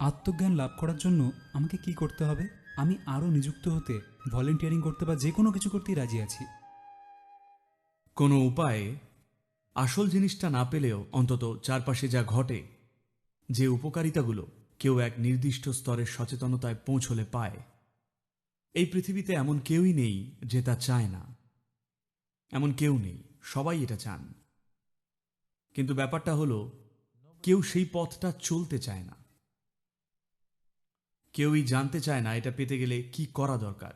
আত্মজ্ঞান লাভ করার জন্য আমাকে কি করতে হবে? আমি আরও নিযুক্ত হতে ভলেন্টিয়ারিং করতে বা যে কোনো কিছু করতেই রাজি আছি। কোনো উপায়ে আসল জিনিসটা না পেলেও অন্তত চারপাশে যা ঘটে, যে উপকারিতাগুলো কেউ এক নির্দিষ্ট স্তরের সচেতনতায় পৌঁছলে পায়, এই পৃথিবীতে এমন কেউই নেই যে তা চায় না। এমন কেউ নেই, সবাই এটা চান। কিন্তু ব্যাপারটা হলো, কেউ সেই পথটা চলতে চায় না। কেউই জানতে চায় না এটা পেতে গেলে কি করা দরকার।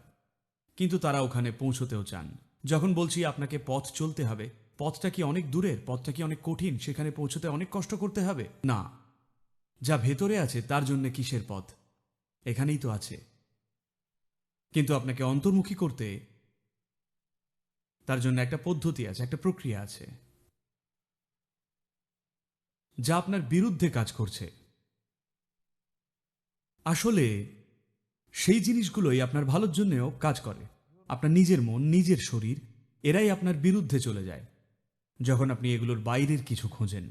কিন্তু তারা ওখানে পৌঁছতেও চান। যখন বলছি আপনাকে পথ চলতে হবে, পথটা কি অনেক দূরের? পথটা কি অনেক কঠিন? সেখানে পৌঁছতে অনেক কষ্ট করতে হবে? না। যা ভেতরে আছে তার জন্য কিসের পথ? এখানেই তো আছে। কিন্তু আপনাকে অন্তর্মুখী করতে তার জন্য একটা পদ্ধতি আছে, একটা প্রক্রিয়া আছে। যা আপনার বিরুদ্ধে কাজ করছে। আসলে সেই জিনিসগুলোই আপনার ভালোর জন্যেও কাজ করে। আপনার নিজের মন নিজের শরীর এরাই আপনার বিরুদ্ধে চলে যায়। যখন আপনি এগুলোর বাইরের কিছু খোঁজেন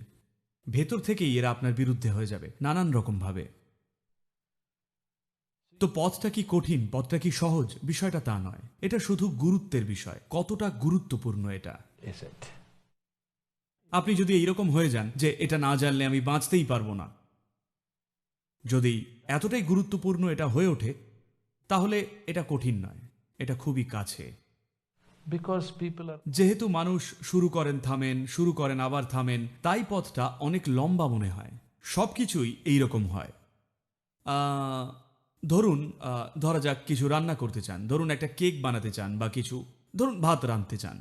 ভেতর থেকেই এরা আপনার বিরুদ্ধে হয়ে যাবে নানান রকমভাবে। তো পথটা কি কঠিন পথটা কি সহজ? বিষয়টা তা নয়। এটা শুধু গুরুত্বের বিষয়। কতটা গুরুত্বপূর্ণ এটা? আপনি যদি এইরকম হয়ে যান যে এটা না জানলে আমি বাঁচতেই পারব না। যদি এতটাই গুরুত্বপূর্ণ এটা হয়ে ওঠে তাহলে এটা কঠিন নয় এটা খুবই কাছে। যেহেতু মানুষ শুরু করেন থামেন শুরু করেন আবার থামেন তাই পথটা অনেক লম্বা মনে হয়। সব কিছুই এইরকম হয়। ধরুন ধরা যাক কিছু রান্না করতে চান ধরুন একটা কেক বানাতে চান বা কিছু ধরুন ভাত রাঁধতে চান।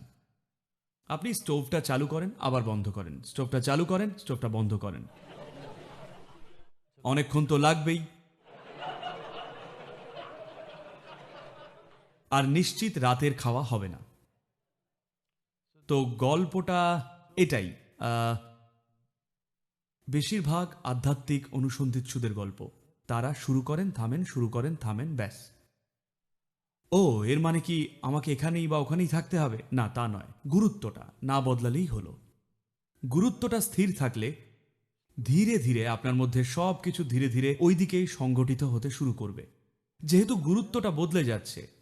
আপনি স্টোভটা চালু করেন আবার বন্ধ করেন। স্টোভটা চালু করেন স্টোভটা বন্ধ করেন। অনেকক্ষণ তো লাগবেই। আর নিশ্চিত রাতের খাওয়া হবে না। তো গল্পটা এটাই বেশিরভাগ আধ্যাত্মিক অনুসন্ধিৎসুদের গল্প। তারা শুরু করেন, থামেন, শুরু করেন, থামেন, ব্যাস। ও, এর মানে কি আমাকে এখানেই বা ওখানেই থাকতে হবে? না, তা নয়। গুরুত্বটা না বদলালেই হলো। গুরুত্বটা স্থির থাকলে ধীরে ধীরে আপনার মধ্যে সব কিছু ধীরে ধীরে ওই দিকেই সংগঠিত হতে শুরু করবে। যেহেতু গুরুত্বটা বদলে যাচ্ছে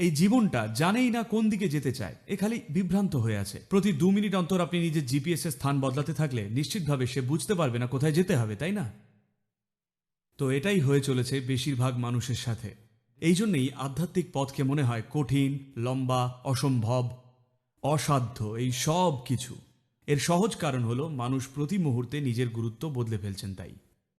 এই জীবনটা জানেই না কোন দিকে যেতে চায়, এ খালি বিভ্রান্ত হয়ে আছে। প্রতি দু মিনিট অন্তর আপনি নিজের জিপিএস এর স্থান বদলাতে থাকলে নিশ্চিতভাবে সে বুঝতে পারবে না কোথায় যেতে হবে, তাই না? তো এটাই হয়ে চলেছে বেশিরভাগ মানুষের সাথে। এই জন্যেই আধ্যাত্মিক পথকে মনে হয় কঠিন, লম্বা, অসম্ভব, অসাধ্য, এই সব কিছু। এর সহজ কারণ হলো মানুষ প্রতি মুহূর্তে নিজের গুরুত্ব বদলে ফেলছেন তাই।